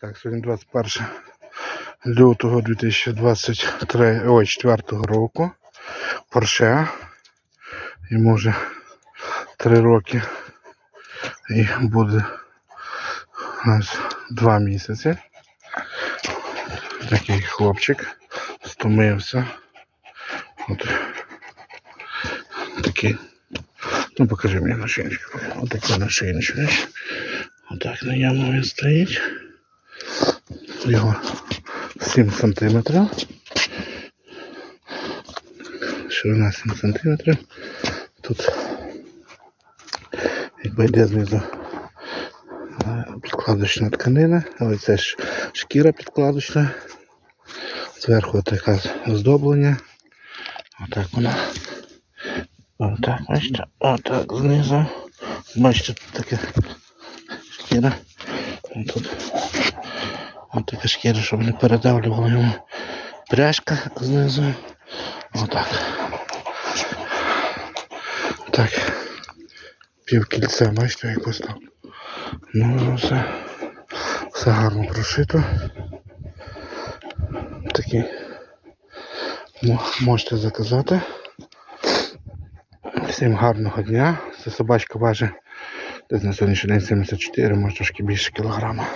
Так, сьогодні 21 лютого 2023 ой, 4 року. Порше. Йому вже 3 роки. І буде у нас 2 місяці. Такий хлопчик. Стомився. От. Такий. Ну покажи мені нашийничку. Отакий нашийничок. бачиш? Отак на яму він стоїть. Його 7 сантиметрів. Ширина 7 сантиметрів. Тут якби йде знизу е, підкладочна тканина, але це ж шкіра підкладочна. Зверху таке оздоблення. Отак вона. Отак, бачите, отак знизу. Бачите, тут таке шкіра. Тут Ось така шкіра, щоб не передавлювало йому пряжка знизу. Отак. Так. Пів кільця, бачите, як постав. Ну, все. Все гарно прошито. Мо- Можете заказати. Всім гарного дня. Ця собачка важить десь на сьогоднішній день 74, може трошки більше кілограма.